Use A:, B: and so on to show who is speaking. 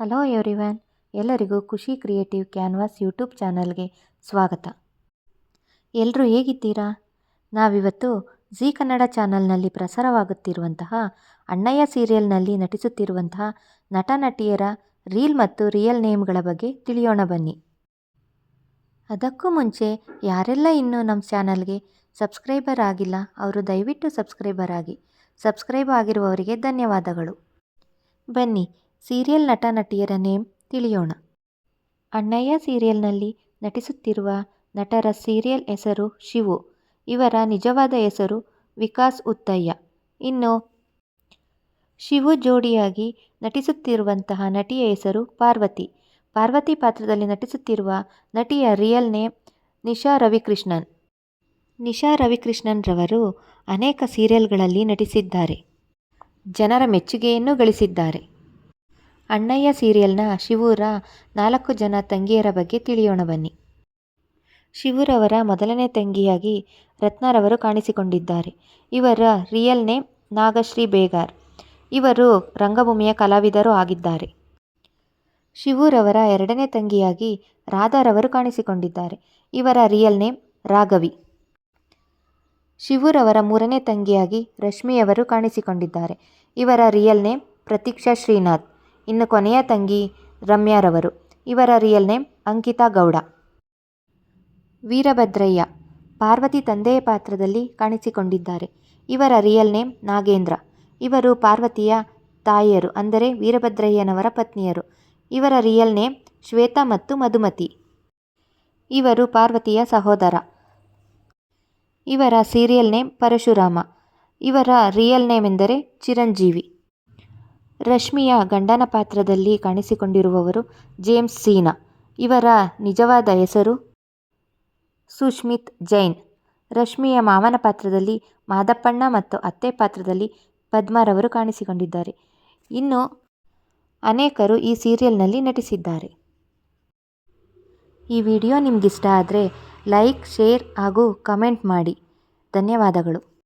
A: Hello everyone, ಎಲ್ಲರಿಗೂ ಖುಷಿ creative canvas YouTube ಚಾನಲ್ಗೆ ಸ್ವಾಗತ. ಎಲ್ಲರೂ ಹೇಗಿದ್ದೀರಾ? ನಾವಿವತ್ತು ಜಿ ಕನ್ನಡ ಚಾನಲ್ನಲ್ಲಿ ಪ್ರಸಾರವಾಗುತ್ತಿರುವಂತಹ ಅಣ್ಣಯ್ಯ ಸೀರಿಯಲ್ನಲ್ಲಿ ನಟಿಸುತ್ತಿರುವಂತಹ ನಟ ನಟಿಯರ ರೀಲ್ ಮತ್ತು ರಿಯಲ್ ನೇಮ್ಗಳ ಬಗ್ಗೆ ತಿಳಿಯೋಣ ಬನ್ನಿ. ಅದಕ್ಕೂ ಮುಂಚೆ ಯಾರೆಲ್ಲ ಇನ್ನೂ ನಮ್ಮ ಚಾನಲ್ಗೆ ಸಬ್ಸ್ಕ್ರೈಬರ್ ಆಗಿಲ್ಲ, ಅವರು ದಯವಿಟ್ಟು ಸಬ್ಸ್ಕ್ರೈಬರ್ ಆಗಿ. ಸಬ್ಸ್ಕ್ರೈಬ್ ಆಗಿರುವವರಿಗೆ ಧನ್ಯವಾದಗಳು. ಬನ್ನಿ ಸೀರಿಯಲ್ ನಟ ನಟಿಯರ ನೇಮ್ ತಿಳಿಯೋಣ. ಅಣ್ಣಯ್ಯ ಸೀರಿಯಲ್ನಲ್ಲಿ ನಟಿಸುತ್ತಿರುವ ನಟರ ಸೀರಿಯಲ್ ಹೆಸರು ಶಿವು, ಇವರ ನಿಜವಾದ ಹೆಸರು ವಿಕಾಸ್ ಉತ್ತಯ್ಯ. ಇನ್ನು ಶಿವು ಜೋಡಿಯಾಗಿ ನಟಿಸುತ್ತಿರುವಂತಹ ನಟಿಯ ಹೆಸರು ಪಾರ್ವತಿ. ಪಾರ್ವತಿ ಪಾತ್ರದಲ್ಲಿ ನಟಿಸುತ್ತಿರುವ ನಟಿಯ ರಿಯಲ್ ನೇಮ್ ನಿಶಾ ರವಿಕೃಷ್ಣನ್. ನಿಶಾ ರವಿಕೃಷ್ಣನ್ ರವರು ಅನೇಕ ಸೀರಿಯಲ್ಗಳಲ್ಲಿ ನಟಿಸಿದ್ದಾರೆ. ಜನರ ಮೆಚ್ಚುಗೆಯನ್ನು ಗಳಿಸಿದ್ದಾರೆ. ಅಣ್ಣಯ್ಯ ಸೀರಿಯಲ್ನ ಶಿವೂರ ನಾಲ್ಕು ಜನ ತಂಗಿಯರ ಬಗ್ಗೆ ತಿಳಿಯೋಣ ಬನ್ನಿ. ಶಿವೂರವರ ಮೊದಲನೇ ತಂಗಿಯಾಗಿ ರತ್ನಾರವರು ಕಾಣಿಸಿಕೊಂಡಿದ್ದಾರೆ. ಇವರ ರಿಯಲ್ ನೇಮ್ ನಾಗಶ್ರೀ ಬೇಗಾರ್. ಇವರು ರಂಗಭೂಮಿಯ ಕಲಾವಿದರು ಆಗಿದ್ದಾರೆ. ಶಿವೂರವರ ಎರಡನೇ ತಂಗಿಯಾಗಿ ರಾಧಾರವರು ಕಾಣಿಸಿಕೊಂಡಿದ್ದಾರೆ. ಇವರ ರಿಯಲ್ ನೇಮ್ ರಾಘವಿ. ಶಿವೂರವರ ಮೂರನೇ ತಂಗಿಯಾಗಿ ರಶ್ಮಿಯವರು ಕಾಣಿಸಿಕೊಂಡಿದ್ದಾರೆ. ಇವರ ರಿಯಲ್ ನೇಮ್ ಪ್ರತೀಕ್ಷಾ ಶ್ರೀನಾಥ್. ಇನ್ನು ಕೊನೆಯ ತಂಗಿ ರಮ್ಯಾರವರು. ಇವರ ರಿಯಲ್ ನೇಮ್ ಅಂಕಿತಾ ಗೌಡ. ವೀರಭದ್ರಯ್ಯ. ಪಾರ್ವತಿ ತಂದೆಯ ಪಾತ್ರದಲ್ಲಿ ಕಾಣಿಸಿಕೊಂಡಿದ್ದಾರೆ. ಇವರ ರಿಯಲ್ ನೇಮ್ ನಾಗೇಂದ್ರ. ಇವರು ಪಾರ್ವತಿಯ ತಾಯಿಯರು, ಅಂದರೆ ವೀರಭದ್ರಯ್ಯನವರ ಪತ್ನಿಯರು. ಇವರ ರಿಯಲ್ ನೇಮ್ ಶ್ವೇತಾ ಮತ್ತು ಮಧುಮತಿ. ಇವರು ಪಾರ್ವತಿಯ ಸಹೋದರ. ಇವರ ಸೀರಿಯಲ್ ನೇಮ್ ಪರಶುರಾಮ. ಇವರ ರಿಯಲ್ ನೇಮ್ ಎಂದರೆ ಚಿರಂಜೀವಿ. ರಶ್ಮಿಯ ಗಂಡನ ಪಾತ್ರದಲ್ಲಿ ಕಾಣಿಸಿಕೊಂಡಿರುವವರು ಜೇಮ್ಸ್ ಸೀನಾ. ಇವರ ನಿಜವಾದ ಹೆಸರು? ಸುಶ್ಮಿತ್ ಜೈನ್. ರಶ್ಮಿಯ ಮಾವನ ಪಾತ್ರದಲ್ಲಿ ಮಾದಪ್ಪಣ್ಣ ಮತ್ತು ಅತ್ತೆ ಪಾತ್ರದಲ್ಲಿ ಪದ್ಮಾರವರು ಕಾಣಿಸಿಕೊಂಡಿದ್ದಾರೆ. ಇನ್ನು ಅನೇಕರು ಈ ಸೀರಿಯಲ್ನಲ್ಲಿ ನಟಿಸಿದ್ದಾರೆ. ಈ ವಿಡಿಯೋ ನಿಮಗಿಷ್ಟ ಆದರೆ ಲೈಕ್, ಶೇರ್ ಹಾಗೂ ಕಮೆಂಟ್ ಮಾಡಿ. ಧನ್ಯವಾದಗಳು.